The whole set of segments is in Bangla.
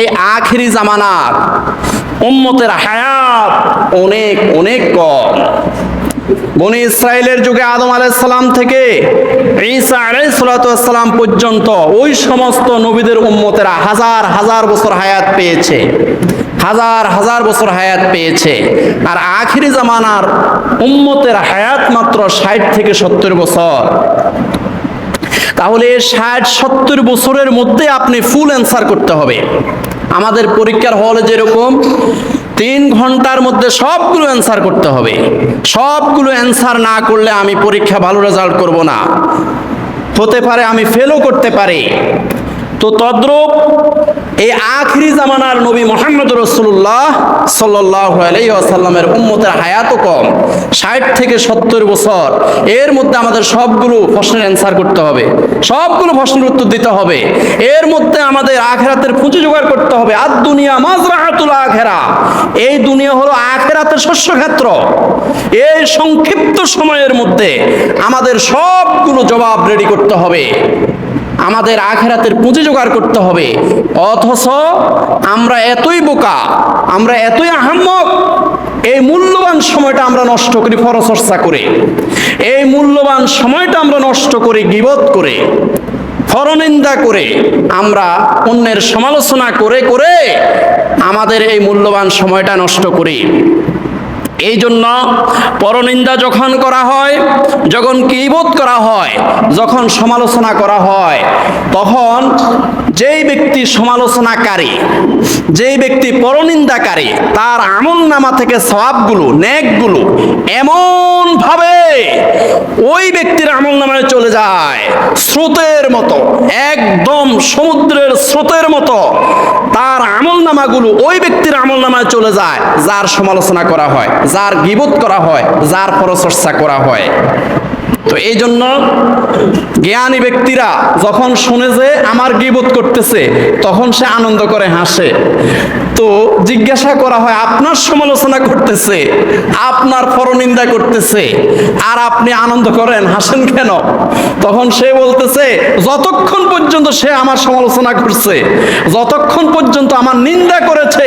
এই আখেরি জামানার উম্মতের হায়াত অনেক অনেক কম। বনি ইসরায়েলের যুগে আদম আলাইসাল্লাম থেকে ঈসা আলাইসালাম পর্যন্ত ওই সমস্ত নবীদের উম্মতেরা হাজার হাজার বছর হায়াত পেয়েছে। হাজার হাজার বছর হায়াত পেয়েছে। আর আখিরি জামানার উম্মতের হায়াত মাত্র ষাট থেকে সত্তর বছর। তাহলে ষাট, সত্তর বছরের মধ্যে আপনি ফুল অ্যান্সার করতে হবে। আমাদের পরীক্ষার হলে যেরকম, তিন ঘণ্টার মধ্যে সবগুলো অ্যান্সার করতে হবে। সবগুলো অ্যান্সার না করলে আমি পরীক্ষা ভালো রেজাল্ট করব না। হতে পারে আমি ফেলও করতে পারি। তো তদ্রূপ এই আখরি জামানার নবী মোহাম্মদ রসুল্লাহ সাল্লাহ আলাইসাল্লামের উম্মতের হায়াতও কম। ষাট থেকে সত্তর বছর। এর মধ্যে আমাদের সবগুলো প্রশ্নের অ্যান্সার করতে হবে। সবগুলো প্রশ্নের উত্তর দিতে হবে। এর মধ্যে আমাদের আখেরাতের পুঁজি জোগাড় করতে হবে। আর দুনিয়া মাজরাহাতুল আখেরা। এই দুনিয়া হলো আখেরাতের শস্যক্ষেত্র এই সংক্ষিপ্ত সময়ের মধ্যে আমাদের সবগুলো জবাব রেডি করতে হবে। আমাদের আখেরাতের পুঁজি জোগাড় করতে হবে। অথচ আমরা এতই বোকা, আমরা এতই আহাম্মক, এই মূল্যবান সময়টা আমরা নষ্ট করি পরচর্চা করে। এই মূল্যবান সময়টা আমরা নষ্ট করি, গিবত করে ফরনিন্দা করে, আমরা অন্যের সমালোচনা করে করে আমাদের এই মূল্যবান সময়টা নষ্ট করি। এই জন্য পরনিন্দা যখন করা হয়, যখন কিবোধ করা হয়, যখন সমালোচনা করা হয়, তখন যেই ব্যক্তি সমালোচনাকারী, যেই ব্যক্তি পরনিন্দাকারী, তার আমল নামা থেকে সবাবগুলো নেকগুলো এমনভাবে ওই ব্যক্তির আমল নামায় চলে যায়, স্রোতের মতো, একদম সমুদ্রের স্রোতের মতো। তার আমল নামাগুলো ওই ব্যক্তির আমল নামায় চলে যায়, যার সমালোচনা করা হয়। যার গিবত করা হয়, যার পরচর্চা করা হয়। তো এই জন্য জ্ঞানী ব্যক্তিরা যখন শুনে যে আমার গিবত করতেছে, তখন সে আনন্দ করে হাসে। তো জিজ্ঞাসা করা হয়, আপনার সমালোচনা করতেছে, আপনার পরনিন্দা করতেছে, আর আপনি আনন্দ করেন, হাসেন কেন? তখন সে বলতেছে, যতক্ষণ পর্যন্ত সে আমার সমালোচনা করছে, যতক্ষণ পর্যন্ত আমার নিন্দা করেছে,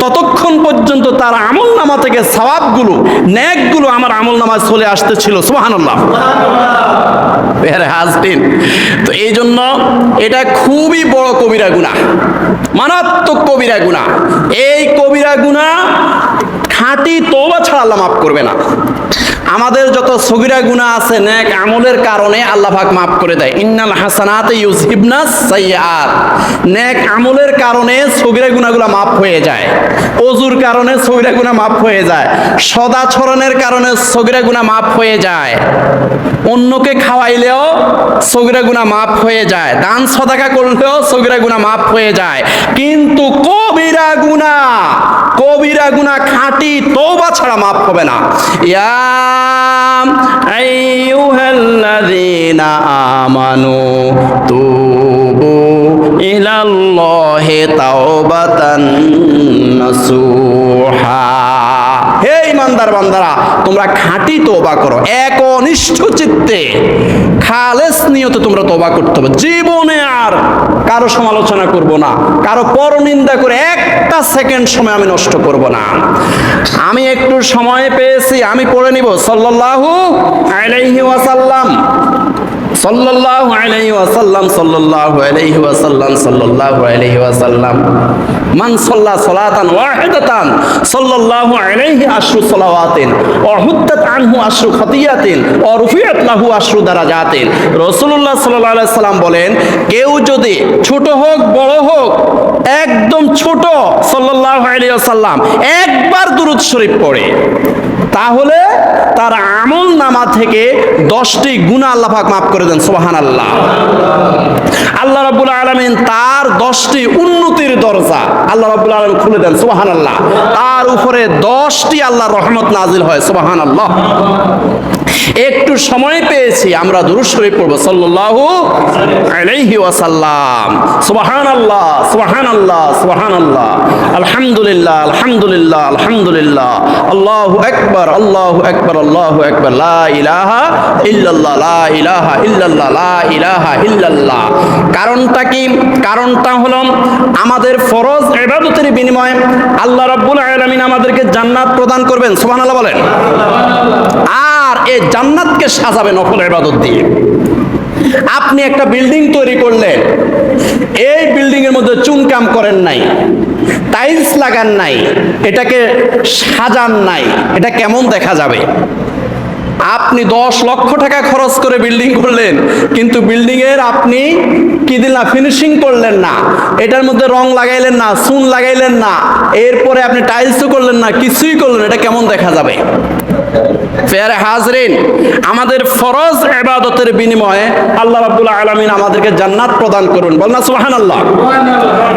ততক্ষণ পর্যন্ত তার আমল নামা থেকে সবাবগুলো ন্যাকগুলো আমার আমল নামায় চলে আসতেছিল। সুবহানাল্লাহ। বের হাজবিন তো এই জন্য এটা খুবই বড় কবিরা গুণা মারাত্মক কবিরা গুণা এই কবিরা গুণা খাঁটি তোবা ছাড়া আল্লাহ মাফ করবে না। আমাদের যত সগিরা গুণা আছে, নেক আমলের কারণে আল্লাহ পাক মাফ করে দেয়। ইন্নাল হাসানাত ইউসিবনাস সাইয়াত নেক আমলের কারণে সগিরা গুণাগুলো মাফ হয়ে যায়। অজুর কারণে সগিরা গুণা মাফ হয়ে যায়। সদাচরণের কারণে সগিরা গুণা মাফ হয়ে যায়। অন্যকে খাওয়াইলেও সগিরা গুণা মাফ হয়ে যায়। দান সদাকা করলেও সগিরা গুণা মাফ হয়ে যায়। কিন্তু কবিরা গুণা কবিরা গুণা খাঁটি তওবা ছাড়া মাফ হবে না। ইয়া আমানু তুবু ইলাল্লাহি তাওবাতান নাসুহা। হে ইমানদার বান্দারা, তোমরা খাঁটি তোবা করো এক অনিষ্ঠ চিত্তে। খালেস নিয়তে তোমরা তোবা করতে হবে। জীবনে আর কারও সমালোচনা করব না, কারও পরনিন্দা করে একটা সেকেন্ড সময় আমি নষ্ট করব না। আমি একটু সময় পেয়েছি, আমি পড়ে নিব। সাল্লাল্লাহু আলাইহি ওয়াসাল্লাম। সাল্লাল্লাহু আলাইহি ওয়াসাল্লাম, সাল্লাল্লাহু আলাইহি ওয়াসাল্লাম, সাল্লাল্লাহু আলাইহি ওয়াসাল্লাম। মান সাল্লা সালাতান ওয়াহিদাতান, সাল্লাল্লাহু আলাইহি আশরু সালাওয়াতিন, ওয়া হুদ্দাত আনহু আশরু খাতিয়াতিন, ওয়া রুফিয়াত লাহু আশরু দারাজাতিন। রাসূলুল্লাহ সাল্লাল্লাহু আলাইহি সাল্লাম বলেন, কেউ যদি ছোট হোক, বড় হোক ছোট আলাইহি একবার দুরূদ শরীফ পড়ে, তাহলে তার আমল নামা থেকে দশটি গুণা আল্লাহ পাক মাফ করে দেন সোহান আল্লাহ আল্লাহ রাবুল আলমিন তার দশটি উন্নতির দরজা আল্লাহ রাব্বুল আলামিন খুলে দেন, সুবহানাল্লাহ। তার উপরে দশটি আল্লাহর রহমত নাজিল হয়, সুবহানাল্লাহ। একটু সময় পেয়েছি, আমরা দুরূদ শরীফ পড়ব, সাল্লাল্লাহু আলাইহি ওয়াসাল্লাম। সুবহানাল্লাহ সুবহানাল্লাহ। সুবহানাল্লাহ। আলহামদুলিল্লাহ আলহামদুলিল্লাহ আলহামদুলিল্লাহ। লা ইলাহা ইল্লাল্লাহ, লা ইলাহা ইল্লাল্লাহ, লা ইলাহা ইল্লাল্লাহ। কারণটা কি? কারণটা হলো আমাদের ফরজ ইবাদতের বিনিময়ে আল্লাহ রাব্বুল আলামিন আমাদেরকে জান্নাত প্রদান করবেন। সুবহানাল্লাহ বলেন। এই জান্নাতকে সাজাবে নফল ইবাদত দিয়ে। আপনি একটা বিল্ডিং তৈরি করলেন, এই বিল্ডিং এর মধ্যে চুনকাম করেন নাই, টাইলস লাগান নাই, এটাকে সাজান নাই, এটা কেমন দেখা যাবে? আপনি দশ লক্ষ টাকা খরচ করে বিল্ডিং করলেন, কিন্তু বিল্ডিং এর আপনি কি দিলেন ফিনিশিং করলেন না, এটার মধ্যে রং লাগাইলেন না, চুন লাগাইলেন না, এরপরে আপনি টাইলসও করলেন না, কিছুই করলেন এটা কেমন দেখা যাবে? ফেয়ারে হাজরিন, আমাদের ফরজ ইবাদতের বিনিময়ে আল্লাহ রাব্বুল আলামিন আমাদেরকে জান্নাত প্রদান করুন। বল না সুবহানাল্লাহ।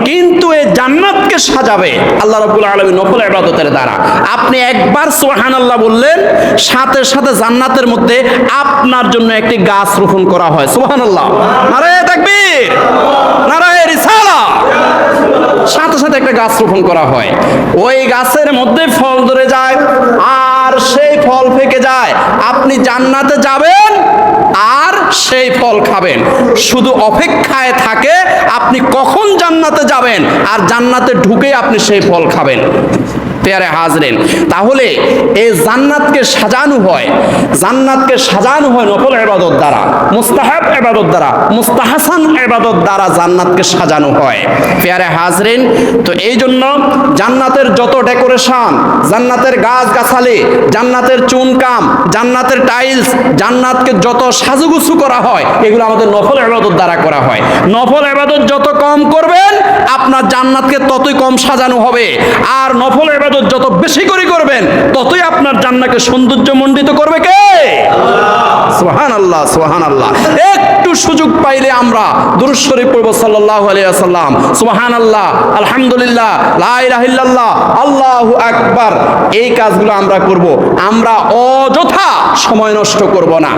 কিন্তু এই জান্নাতকে সাজাবে আল্লাহ রাব্বুল আলামিন নফল ইবাদতের দ্বারা। আপনি একবার সুবহানাল্লাহ বললেন, সাথে সাথে জান্নাতের মধ্যে আপনার জন্য একটি গাছ রোপণ করা হয়। সুবহানাল্লাহ। নারায়ে তাকবীর। নারায়ে রিসালা সাথে সাথে একটা গাছ রোপণ করা হয়। ওই গাছের মধ্যে ফল ধরে যায়, আর সেই ফল ফেকে যায়। আপনি জান্নাতে যাবেন, আর সেই ফল খাবেন। শুধু অপেক্ষায় থাকে, আপনি কখন জান্নাতে যাবেন, আর জান্নাতে ঢুকে আপনি সেই ফল খাবেন। পেয়ারে হাজরেন। তাহলে এই জান্নাতকে সাজানো হয়, জান্নাতকে সাজানো হয় নফল এবাদত দ্বারা, মুস্তাহাব এবাদত দ্বারা, মুস্তাহাসান এবাদত দ্বারা জান্নাতকে সাজানো হয়। পেয়ারে হাজরেন, তো এই জন্য জান্নাতের যত ডেকোরেশন, জান্নাতের গাছ গাছালি জান্নাতের চুনকাম, জান্নাতের টাইলস, জান্নাতকে যত সাজুগুছু করা হয়, এগুলো আমাদের নফল এবাদত দ্বারা করা হয়। নফল এবাদত যত কম করবেন আপনার জান্নাতকে ততই কম সাজানো হবে। আর নফল এবাদত যত বেশি করে করবেন, ততই আপনার জান্নাকে সৌন্দর্য মণ্ডিত করবে কে? সোহান আল্লাহ সোহান আল্লাহ একটু সুযোগ পাইলে আমরা শরীফ পড়ব সাল্লাল্লাহু আলাইহি ওয়াসাল্লাম। আল্লাহ আলহামদুলিল্লাহ, লা ইলাহা ইল্লাল্লাহ, আল্লাহু আকবার। এই কাজগুলো আমরা করব। আমরা অযথা সময় নষ্ট করব না।